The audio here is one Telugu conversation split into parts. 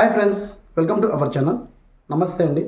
Hi friends welcome to our channel నమస్తే అండి.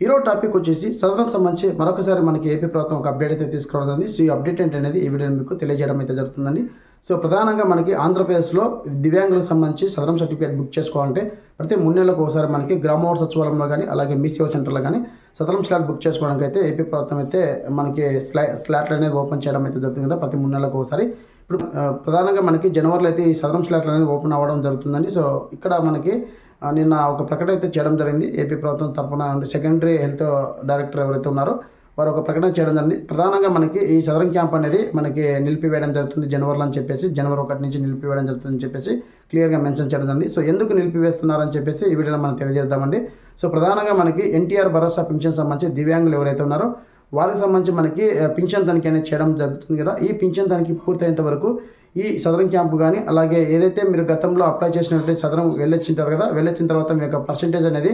ఈరోజు టాపిక్ వచ్చేసి సదరం సంబంధించి మరొకసారి మనకి ఏపీ ప్రభుత్వం ఒక అప్డేట్ అయితే తీసుకురావడం సో ఈ అప్డేట్ ఏంటనేది ఈ వీడియో మీకు తెలియజేయడం అయితే జరుగుతుందండి. సో ప్రధానంగా మనకి ఆంధ్రప్రదేశ్లో దివ్యాంగులకు సంబంధించి సదరం సర్టిఫికేట్ బుక్ చేసుకోవాలంటే ప్రతి మూడు నెలలకు ఒకసారి మనకి గ్రామవార్డ్ సచివాలయంలో కానీ అలాగే మీ సేవా సెంటర్లో కానీ సదరం స్లాట్ బుక్ చేసుకోవడానికి అయితే ఏపీ ప్రభుత్వం అయితే మనకి స్లా స్లాట్లు అనేది ఓపెన్ చేయడం అయితే జరుగుతుంది కదా ప్రతి మూడు నెలలకు ఒకసారి. ఇప్పుడు ప్రధానంగా మనకి జనవరిలో అయితే ఈ సదరం స్లాట్లు అనేది ఓపెన్ అవ్వడం జరుగుతుందండి. సో ఇక్కడ మనకి నిన్న ఒక ప్రకటన అయితే చేయడం జరిగింది. ఏపీ ప్రభుత్వం తరఫున సెకండరీ హెల్త్ డైరెక్టర్ ఎవరైతే ఉన్నారో వారు ఒక ప్రకటన చేయడం జరిగింది. ప్రధానంగా మనకి ఈ సదరం క్యాంప్ అనేది మనకి నిలిపివేయడం జరుగుతుంది జనవరిలో అని చెప్పేసి జనవరి ఒకటి నుంచి నిలిపివేయడం జరుగుతుందని చెప్పేసి క్లియర్గా మెన్షన్ చేయడం జరిగింది. సో ఎందుకు నిలిపివేస్తున్నారని చెప్పేసి ఈ వీడియోలో మనం తెలియజేద్దామండి. సో ప్రధానంగా మనకి ఎన్టీఆర్ భరోసా పింఛన్ సంబంధించి దివ్యాంగులు ఎవరైతే ఉన్నారో వారికి సంబంధించి మనకి పింఛన్ తనిఖీ అనేది చేయడం జరుగుతుంది కదా. ఈ పింఛన్ తనిఖీ పూర్తయ్యేంత వరకు ఈ సదరం క్యాంపు కానీ అలాగే ఏదైతే మీరు గతంలో అప్లై చేసినట్లయితే సదరం వెళ్ళొచ్చింటారు కదా వెళ్ళొచ్చిన తర్వాత మీ యొక్క పర్సంటేజ్ అనేది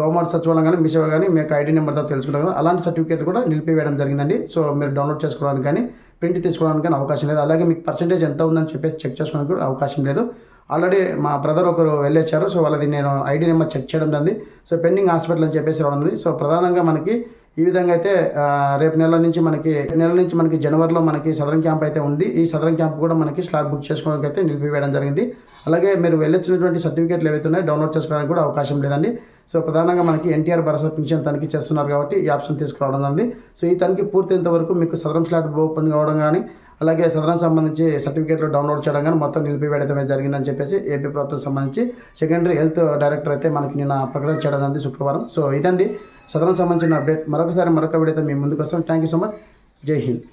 గవర్నమెంట్ సచివాలయం కానీ మీ సేవ కానీ మీ యొక్క ఐడి నెంబర్తో తెలుసుకుంటారు కదా అలాంటి సర్టిఫికేట్ కూడా నిలిపివేయడం జరిగిందండి. సో మీరు డౌన్లోడ్ చేసుకోవడానికి కానీ ప్రింట్ తీసుకోవడానికి కానీ అవకాశం లేదు. అలాగే మీకు పర్సంటేజ్ ఎంత ఉందని చెప్పేసి చెక్ చేసుకోవడానికి కూడా అవకాశం లేదు. ఆల్రెడీ మా బ్రదర్ ఒకరు వెళ్ళొచ్చారు. సో వాళ్ళది నేను ఐడి నెంబర్ చెక్ చేయడం జరిగింది. సో పెండింగ్ హాస్పిటల్ అని చెప్పేసి రావడం సో ప్రధానంగా మనకి ఈ విధంగా అయితే రేపు నెల నుంచి మనకి నెల నుంచి మనకి జనవరిలో మనకి సదరం క్యాంప్ అయితే ఉంది. ఈ సదరం క్యాంప్ కూడా మనకి స్లాట్ బుక్ చేసుకోవడానికి అయితే నిలిపివేయడం జరిగింది. అలాగే మీరు వెళ్ళొచ్చినటువంటి సర్టిఫికేట్లు ఏవైతే ఉన్నాయో డౌన్లోడ్ చేసుకోవడానికి కూడా అవకాశం లేదండి. సో ప్రధానంగా మనకి ఎన్టీఆర్ భరోసా పింఛన్ తనిఖీ చేస్తున్నారు కాబట్టి ఈ ఆప్షన్ తీసుకురావడం జరిగింది. సో ఈ తనిఖీ పూర్తయినంత వరకు మీకు సదరం స్లాట్ ఓపెన్ కావడం కానీ అలాగే సదరం సంబంధించి సర్టిఫికేట్లు డౌన్లోడ్ చేయడం కానీ మొత్తం నిలిపివేయడమే జరిగిందని చెప్పేసి ఏపీ ప్రభుత్వం సంబంధించి సెకండరీ హెల్త్ డైరెక్టర్ అయితే మనకి నిన్న ప్రకటన చేయడం జరిగింది శుక్రవారం. సో ఇదండి. సదనం సంబంధించిన అప్డేట్ మరొకసారి మరొక వీడియో మీ ముందుకు వస్తాం. థ్యాంక్ యూ సో మచ్ జై హింద్